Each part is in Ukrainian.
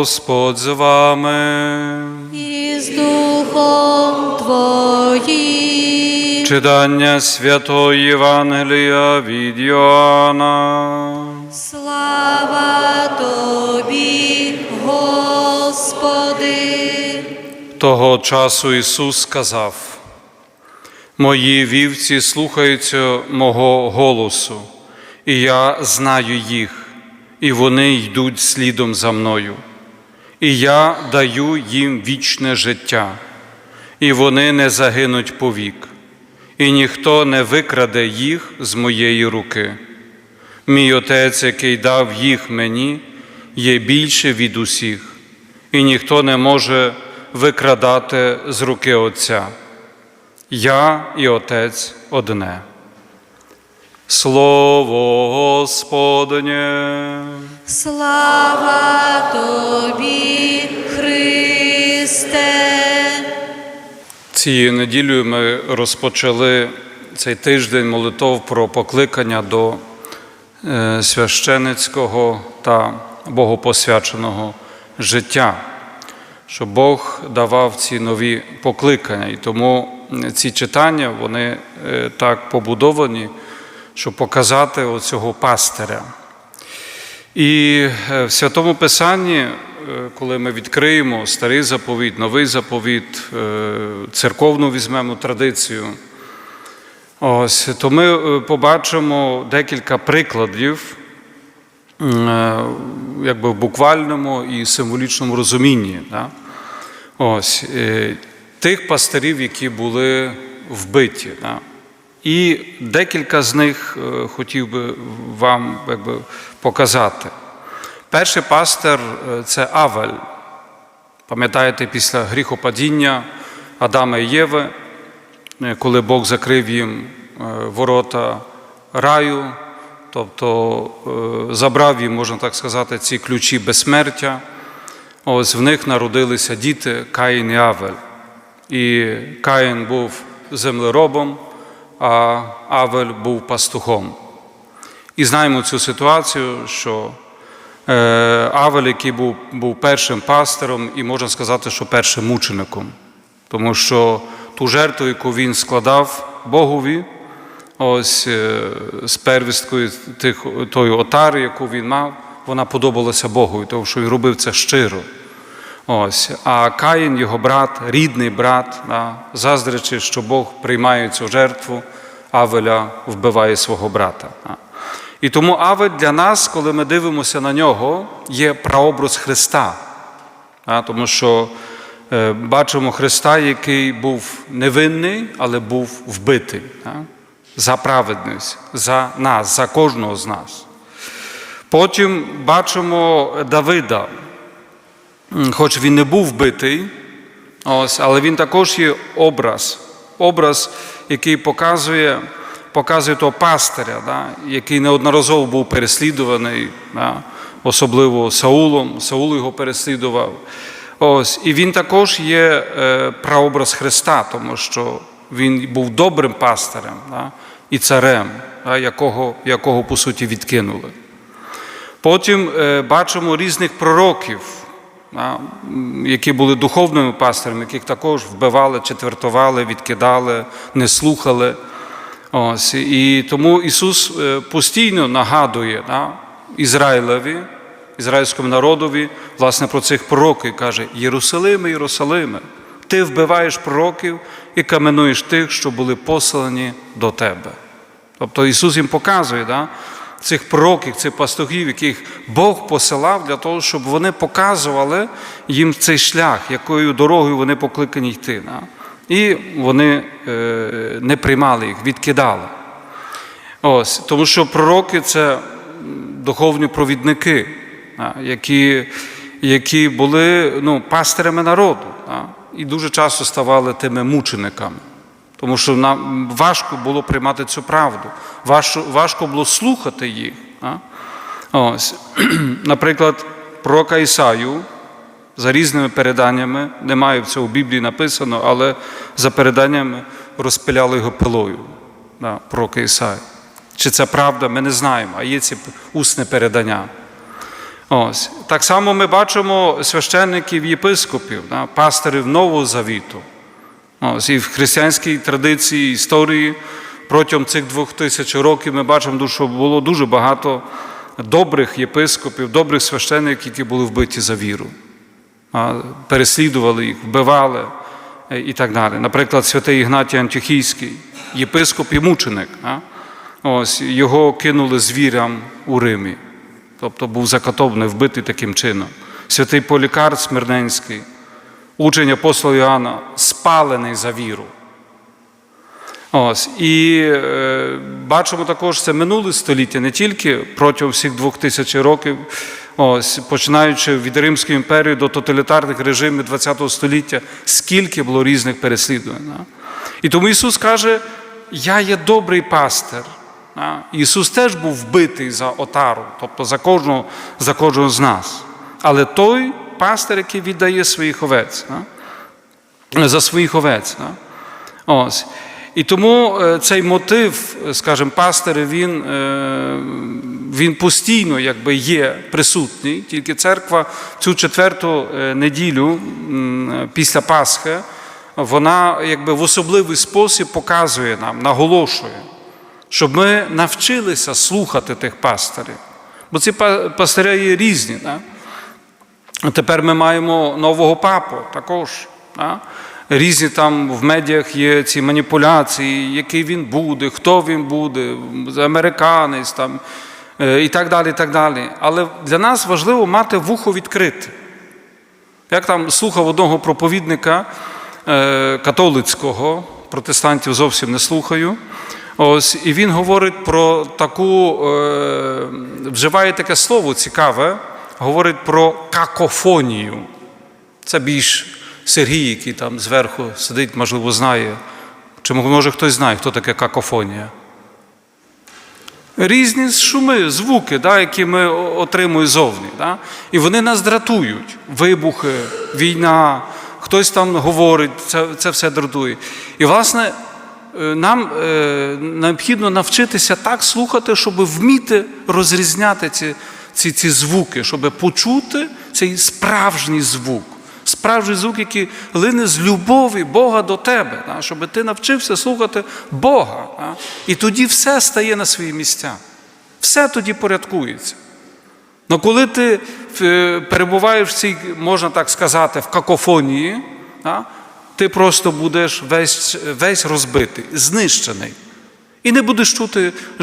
Господь з вами. і з Духом Твоїм. Читання Святої Євангелія від Йоанна. Слава Тобі, Господи. Того часу Ісус сказав: Мої вівці слухаються мого голосу, і я знаю їх, і вони йдуть слідом за мною. І я даю їм вічне життя, і вони не загинуть повік, і ніхто не викраде їх з моєї руки. Мій Отець, який дав їх мені, є більше від усіх, і ніхто не може викрадати з руки Отця. Я і Отець одне. Слово Господнє. Слава Тобі, Христе. Цією неділею ми розпочали цей тиждень молитов про покликання до е, священицького та богопосвяченого життя, що Бог давав ці нові покликання. І тому ці читання вони е, так побудовані, щоб показати оцього пастиря. І е, в Святому Писанні, коли ми відкриємо старий заповіт, новий заповіт, е, церковну візьмемо традицію, ось, то ми е, побачимо декілька прикладів, е, якби в буквальному і символічному розумінні. Да? Ось, е, тих пастирів, які були вбиті. Да? І декілька з них е, хотів би вам якби, показати. Перший пастир е, це Авель. Пам'ятаєте, після гріхопадіння Адама і Єви, е, коли Бог закрив їм е, ворота раю, тобто забрав їм, можна так сказати, ці ключі безсмертя. Ось в них народилися діти Каїн і Авель. І Каїн був землеробом, а Авель був пастухом. І знаємо цю ситуацію, що Авель, який був, був першим пастиром, і можна сказати, що першим мучеником, тому що ту жертву, яку він складав Богові, ось е, з первісткою тих, тої отари, яку він мав, вона подобалася Богові, тому що він робив це щиро. Ось. А Каїн, його брат, рідний брат, да, заздрячи, що Бог приймає цю жертву, Авеля вбиває свого брата. Да. І тому Авель для нас, коли ми дивимося на нього, є прообраз Христа. Тому що е, бачимо Христа, який був невинний, але був вбитий за праведність, за нас, за кожного з нас. Потім бачимо Давида, хоч він не був вбитий, ось, але він також є образ, образ, який показує, показує того пастиря, да, який неодноразово був переслідуваний, да, особливо Саулом. Саул його переслідував. Ось, і він також є е, прообраз Христа, тому що він був добрим пастирем да, і царем, да, якого, якого по суті відкинули. Потім е, бачимо різних пророків, які були духовними пастирами, яких також вбивали, четвертували, відкидали, не слухали. Ось, і тому Ісус е, постійно нагадує да, Ізраїлеві, ізраїльському народові, власне, про цих пророків каже: Єрусалиме, Єрусалиме, ти вбиваєш пророків і каменуєш тих, що були послані до тебе. Тобто Ісус їм показує, да, цих пророків, цих пастухів, яких Бог посилав для того, щоб вони показували їм цей шлях, якою дорогою вони покликані йти. Да? І вони е, не приймали їх, відкидали. Ось, тому що пророки це духовні провідники, які, які були ну, пастирями народу і дуже часто ставали тими мучениками. Тому що нам важко було приймати цю правду, важко, важко було слухати їх. Ось. Наприклад, пророка Ісаю, за різними переданнями, немає цього в Біблії написано, але за переданнями розпиляли його пилою, да, пророка Ісаю. Чи це правда, ми не знаємо, а є ці усне передання. Ось. Так само ми бачимо священників єпископів, да, пастирів Нового Завіту. Ось, і в християнській традиції історії протягом цих двох тисяч років ми бачимо, що було дуже багато добрих єпископів, добрих священників, які були вбиті за віру. Переслідували їх, вбивали е, і так далі. Наприклад, святий Ігнатій Антюхійський, єпископ і мученик. Ось, його кинули звірям у Римі, тобто був закатований, вбитий таким чином. Святий Полікар Смирненський, учень апостола Іоанна, спалений за віру. Ось, і е, бачимо також це минуле століття, не тільки протягом всіх двох тисяч років, ось, починаючи від Римської імперії до тоталітарних режимів ХХ століття, скільки було різних переслідувань. І тому Ісус каже: Я є добрий пастир. Ісус теж був вбитий за отару, тобто за кожного, за кожного з нас. Але той пастир, який віддає своїх овець, за своїх овець. Ось. І тому е, цей мотив, скажімо, пастиря, він, е, він постійно якби, є присутній, тільки церква цю четверту е, неділю після Пасхи, вона якби в особливий спосіб показує нам, наголошує, щоб ми навчилися слухати тих пастирів. Бо ці па- пастирі є різні. Да? Тепер ми маємо нового папу також. Да? Різні там в медіях є ці маніпуляції, який він буде, хто він буде, американець там, е, і так далі. і так далі. Але для нас важливо мати вухо відкрите. Як там слухав одного проповідника е, католицького, протестантів зовсім не слухаю. Ось, і він говорить про таку, е, вживає таке слово цікаве, говорить про какофонію. Це більш Сергій, який там зверху сидить, можливо, знає. Чи може хтось знає, хто таке какофонія? Різні шуми, звуки, да, які ми отримуємо зовні. Да? І вони нас дратують. Вибухи, війна, хтось там говорить, це, це все дратує. І, власне, е, нам е, необхідно навчитися так слухати, щоб вміти розрізняти ці, ці, ці звуки, щоб почути цей справжній звук. Справжній звук, який лине з любові Бога до тебе, щоб ти навчився слухати Бога. І тоді все стає на свої місця. Все тоді порядкується. Ну коли ти е, перебуваєш в цій, можна так сказати, в какофонії, ти просто будеш весь, весь розбитий, знищений. І не будеш чути е,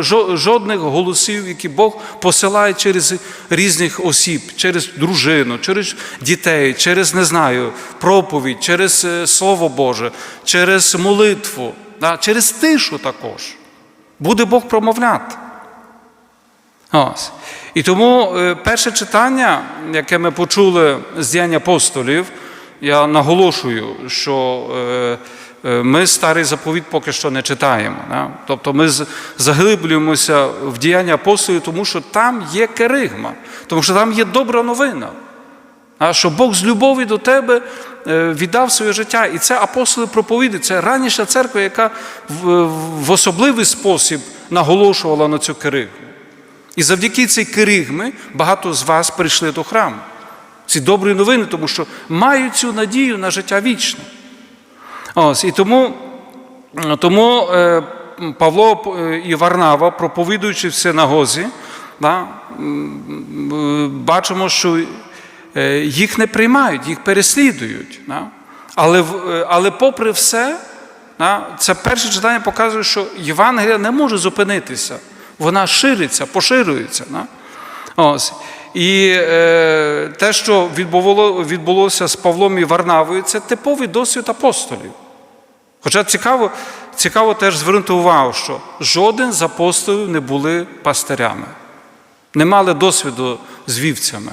жо- жодних голосів, які Бог посилає через різних осіб, через дружину, через дітей, через не знаю, проповідь, через е, Слово Боже, через молитву, через тишу також. Буде Бог промовляти. Ось. І тому е, перше читання, яке ми почули з діянь апостолів, я наголошую, що ми старий заповіт поки що не читаємо. Да? Тобто ми заглиблюємося в діяння апостолів, тому що там є керигма, тому що там є добра новина. А що Бог з любові до тебе е, віддав своє життя. І це апостоли проповідають, це ранішня церква, яка в, в особливий спосіб наголошувала на цю керигму. І завдяки цій керигми багато з вас прийшли до храму. Ці добрі новини, тому що мають цю надію на життя вічне. Ось, і тому, тому е, Павло е, і Варнава, проповідуючи в синагозі, да, бачимо, що е, їх не приймають, їх переслідують. Да. Але, але попри все, да, це перше читання показує, що Євангелія не може зупинитися. Вона шириться, поширюється. Да. Ось. І е, те, що відбуло, відбулося з Павлом і Варнавою, це типовий досвід апостолів. Хоча цікаво, цікаво теж звернути увагу, що жоден з апостолів не були пастирями, не мали досвіду з вівцями.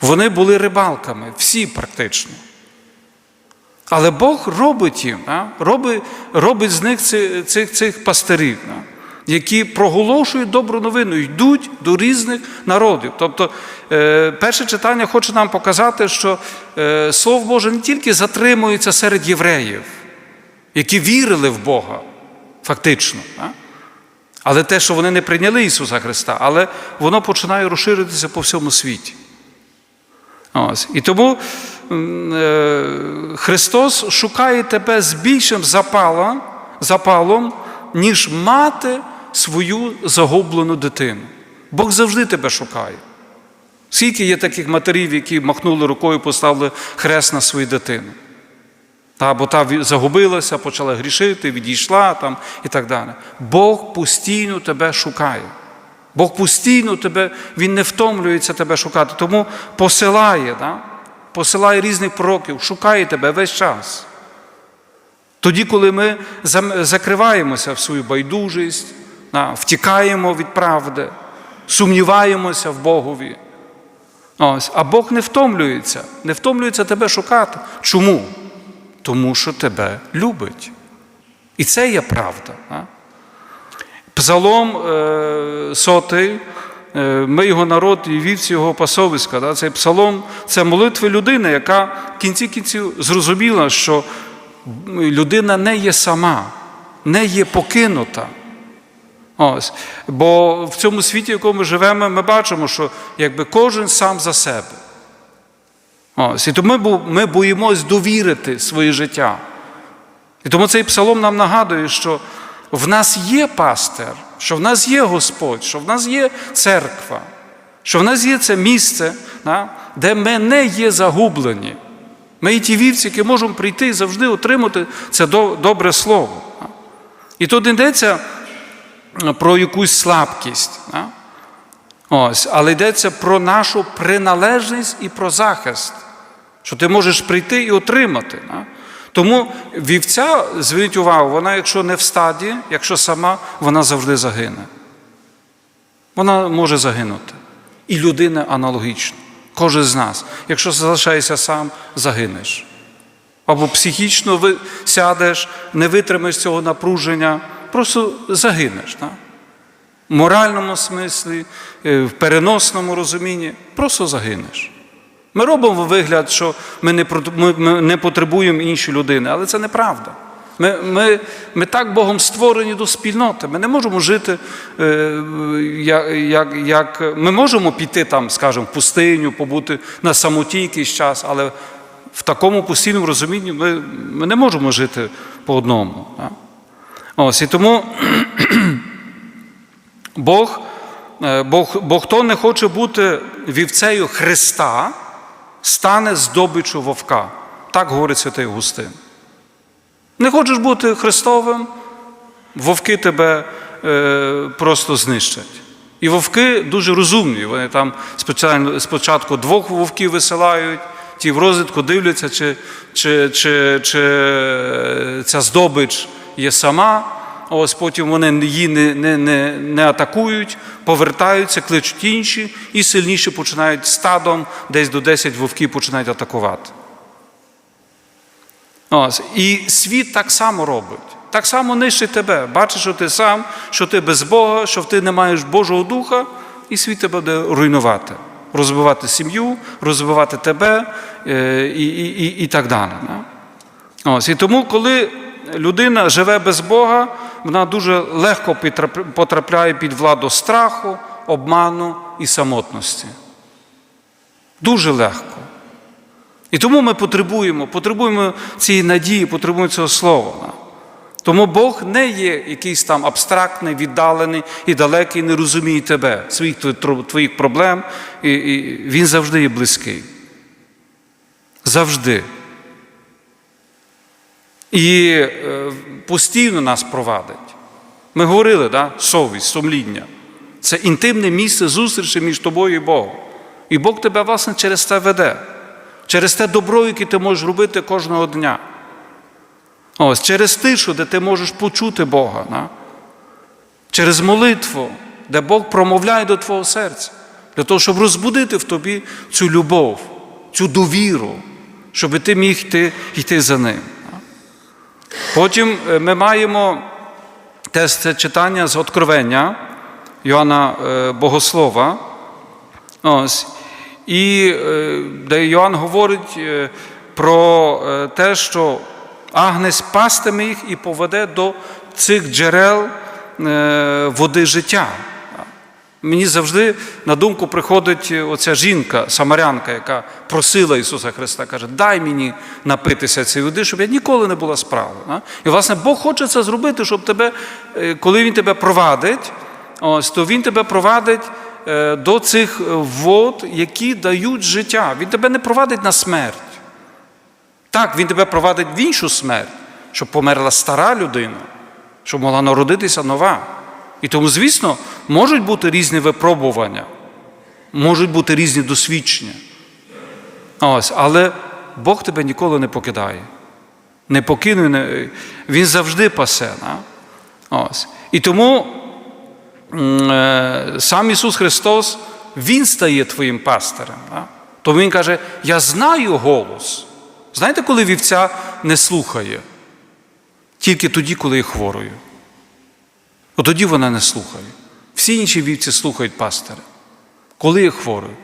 Вони були рибалками, всі практично. Але Бог робить їм, робить, робить з них цих, цих, цих пастирів? Які проголошують добру новину, йдуть до різних народів. Тобто, е, перше читання хоче нам показати, що е, Слово Боже не тільки затримується серед євреїв, які вірили в Бога, фактично. Але те, що вони не прийняли Ісуса Христа, але воно починає розширитися по всьому світі. Ось. І тому е, Христос шукає тебе з більшим запалом, запалом, ніж мати свою загублену дитину. Бог завжди тебе шукає. Скільки є таких матерів, які махнули рукою, поставили хрест на свою дитину. Та, бо та загубилася, почала грішити, відійшла там і так далі. Бог постійно тебе шукає. Бог постійно тебе, Він не втомлюється тебе шукати, тому посилає, да? посилає різних пророків, шукає тебе весь час. Тоді, коли ми закриваємося в свою байдужість, втікаємо від правди, сумніваємося в Богові. Ось. А Бог не втомлюється, не втомлюється тебе шукати. Чому? Тому що тебе любить. І це є правда. Псалом е, сотий, е, ми його народ і вівці його пасовиська. Цей псалом це молитви людини, яка в кінці кінців зрозуміла, що людина не є сама, не є покинута. Ось. Бо в цьому світі, в якому ми живемо, ми бачимо, що якби кожен сам за себе. Ось. І тому ми боїмось довірити своє життя. І тому цей псалом нам нагадує, що в нас є пастир, що в нас є Господь, що в нас є церква, що в нас є це місце, де ми не є загублені. Ми є ті вівці, які можемо прийти і завжди отримати це добре слово. І тут йдеться про якусь слабкість. да. Ось, але йдеться про нашу приналежність і про захист, що ти можеш прийти і отримати. Да? Тому вівця, зверніть увагу, вона, якщо не в стаді, якщо сама, вона завжди загине. Вона може загинути. І людина аналогічно. Кожен з нас. Якщо залишаєшся сам, загинеш. Або психічно сядеш, не витримаєш цього напруження, просто загинеш. Да? В моральному смислі, е, в переносному розумінні, просто загинеш. Ми робимо вигляд, що ми не, ми, не потребуємо іншої людини, але це неправда. Ми, ми, ми так Богом створені до спільноти. Ми не можемо жити, е, як, як, як ми можемо піти там, скажімо, в пустиню, побути на самоті якийсь час, але в такому постійному розумінні ми, ми не можемо жити по одному. да. Ось і тому Бог, е, Бог, бо хто не хоче бути вівцею Христа, стане здобичу вовка. Так говорить святий Густин. Не хочеш бути Христовим, вовки тебе е, просто знищать. І вовки дуже розумні. Вони там спеціально, спочатку двох вовків висилають, ті в розвідку дивляться, чи, чи, чи, чи ця здобич є сама. Ось потім вони її не, не, не, не атакують, повертаються, кличуть інші, і сильніші починають стадом, десь до 10 вовків починають атакувати. Ось. І світ так само робить. Так само нищить тебе. Бачиш, що ти сам, що ти без Бога, що ти не маєш Божого Духа, і світ тебе буде руйнувати, розбивати сім'ю, розбивати тебе е, і, і, і, і так далі. Ось. І тому, коли людина живе без Бога, вона дуже легко потрапляє під владу страху, обману і самотності. Дуже легко. І тому ми потребуємо, потребуємо цієї надії, потребуємо цього слова. Тому Бог не є якийсь там абстрактний, віддалений і далекий, не розуміє тебе, своїх твоїх проблем, і, і Він завжди є близький. Завжди. І е, постійно нас провадить. Ми говорили, да? совість, сумління. Це інтимне місце зустрічі між тобою і Богом. І Бог тебе, власне, через це веде, через те добро, яке ти можеш робити кожного дня. Ось, через тишу, де ти можеш почути Бога. Да? Через молитву, де Бог промовляє до твого серця, для того, щоб розбудити в тобі цю любов, цю довіру, щоб ти міг йти, йти за ним. Потім е, ми маємо теж читання з Откровення Йоанна е, Богослова. Ось. І е, де Йоанн говорить про те, що Агнець пастиме їх і поведе до цих джерел, води життя. Мені завжди на думку приходить оця жінка, самарянка, яка просила Ісуса Христа, каже, дай мені напитися цієї води, щоб я ніколи не була справа. І, власне, Бог хоче це зробити, щоб тебе, е, коли Він тебе провадить, ось, то Він тебе провадить е, до цих вод, які дають життя. Він тебе не провадить на смерть. Так, Він тебе провадить в іншу смерть, щоб померла стара людина, щоб могла народитися нова. І тому, звісно, можуть бути різні випробування, можуть бути різні досвідчення. Ось, але Бог тебе ніколи не покидає. Не покине, не... Він завжди пасе. Да? Ось. І тому е, сам Ісус Христос, Він стає твоїм пастирем. Да? Тому Він каже: Я знаю голос. Знаєте, коли вівця не слухає? Тільки тоді, коли є хворою. От тоді вона не слухає. Всі інші вівці слухають пастиря, коли є хворою.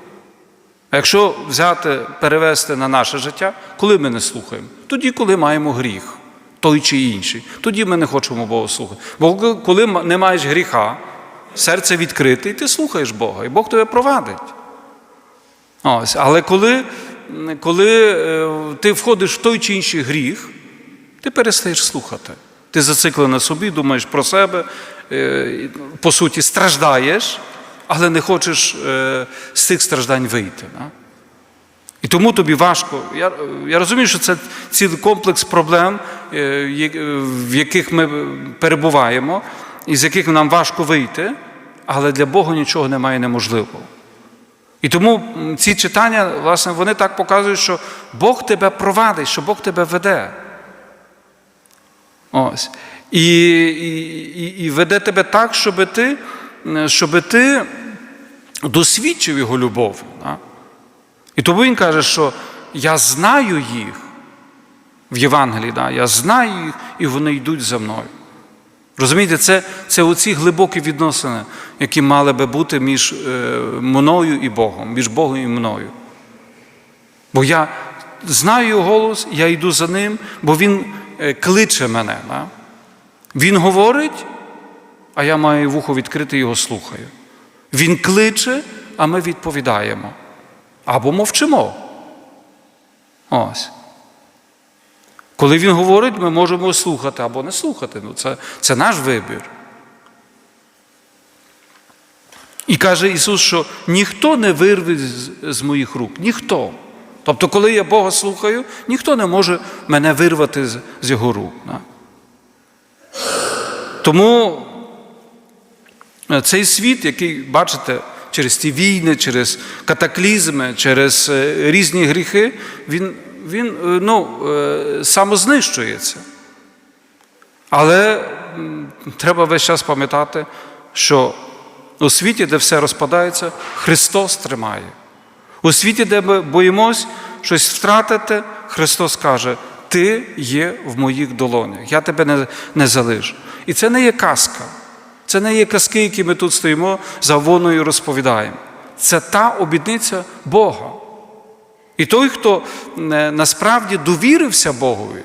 А якщо взяти, перевести на наше життя, коли ми не слухаємо? Тоді, коли маємо гріх, той чи інший. Тоді ми не хочемо Бога слухати. Бо коли не маєш гріха, серце відкрите, і ти слухаєш Бога, і Бог тебе провадить. Ось. Але коли, коли е, ти входиш в той чи інший гріх, ти перестаєш слухати. Ти зациклений на собі, думаєш про себе, е, по суті, страждаєш, але не хочеш е, з цих страждань вийти. І тому тобі важко. Я, я розумію, що це цілий комплекс проблем, е, в яких ми перебуваємо, і з яких нам важко вийти, але для Бога нічого немає неможливого. І тому ці читання, власне, вони так показують, що Бог тебе провадить, що Бог тебе веде. Ось. І, і, і, веде тебе так, щоб ти, щоб ти досвідчив його любов. Да? І тому він каже, що я знаю їх в Євангелії, да? я знаю їх, і вони йдуть за мною. Розумієте, це, це оці глибокі відносини, які мали би бути між е, мною і Богом, між Богом і мною. Бо я знаю його голос, я йду за ним, бо він кличе мене. Да? Він говорить, а я маю вухо відкрити і його слухаю. Він кличе, а ми відповідаємо. Або мовчимо. Ось. Коли він говорить, ми можемо слухати або не слухати. Ну, це, це наш вибір. І каже Ісус, що ніхто не вирве з, з моїх рук. Ніхто. Тобто, коли я Бога слухаю, ніхто не може мене вирвати з, Його рук. Тому е, цей світ, який, бачите, через ті війни, через катаклізми, через е, різні гріхи, він, він е, ну, самознищується. Але треба весь час пам'ятати, що у світі, де все розпадається, Христос тримає. У світі, де ми боїмось щось втратити, Христос каже: Ти є в моїх долонях, я тебе не, не залишу. І це не є казка. Це не є казки, які ми тут стоїмо за воною розповідаємо. Це та обідниця Бога. І той, хто е, насправді довірився Богові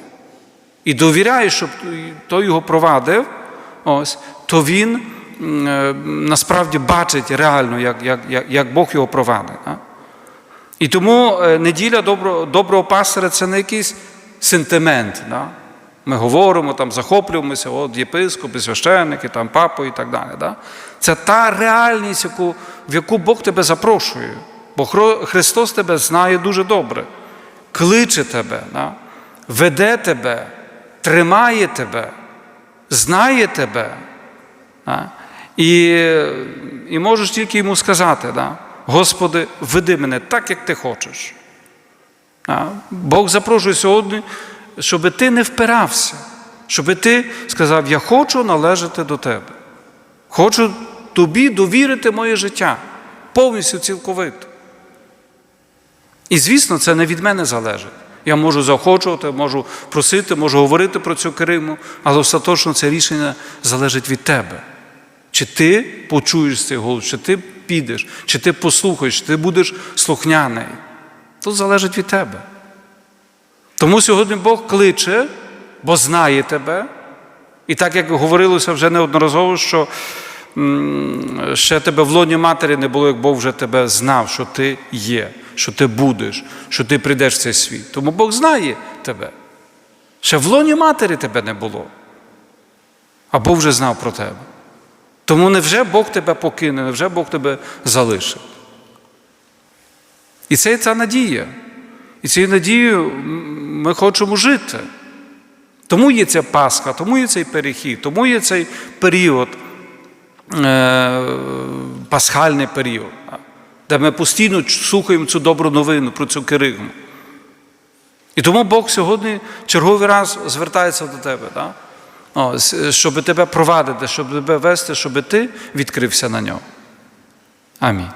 і довіряє, щоб той його провадив, ось, то він е, насправді бачить реально, як, як, як, як Бог його провадить. І тому е, неділя доброго пастора це не якийсь сентимент. Да? Ми говоримо, там, захоплюємося, от єпископи, священники, там, папи і так далі. Да? Це та реальність, яку, в яку Бог тебе запрошує. Бо Христос тебе знає дуже добре, кличе тебе, да? веде тебе, тримає тебе, знає тебе. Да? І, і можеш тільки йому сказати, да? Господи, веди мене так, як ти хочеш. Бог запрошує сьогодні, щоб ти не впирався, щоб ти сказав, я хочу належати до тебе. Хочу тобі довірити моє життя повністю цілковито. І звісно, це не від мене залежить. Я можу заохочувати, можу просити, можу говорити про цю Криму, але остаточно це рішення залежить від тебе. Чи ти почуєш цей голос, чи ти підеш, чи ти послухаєш, чи ти будеш слухняний. Тут залежить від тебе. Тому сьогодні Бог кличе, бо знає тебе, І так як говорилося вже неодноразово, що ще тебе в лоні матері не було, як Бог вже тебе знав, що ти є, що ти будеш, що ти прийдеш в цей світ. Тому Бог знає тебе. Ще в лоні матері тебе не було. А Бог вже знав про тебе. Тому невже Бог тебе покине, невже Бог тебе залишить? І це ця надія. І цією надією ми хочемо жити. Тому є ця Пасха, тому є цей перехід, тому є цей період, е, пасхальний період, де ми постійно слухаємо цю добру новину про цю керигму. І тому Бог сьогодні черговий раз звертається до тебе, да? Щоб тебе провадити, щоб тебе вести, щоб ти відкрився на нього. Амінь.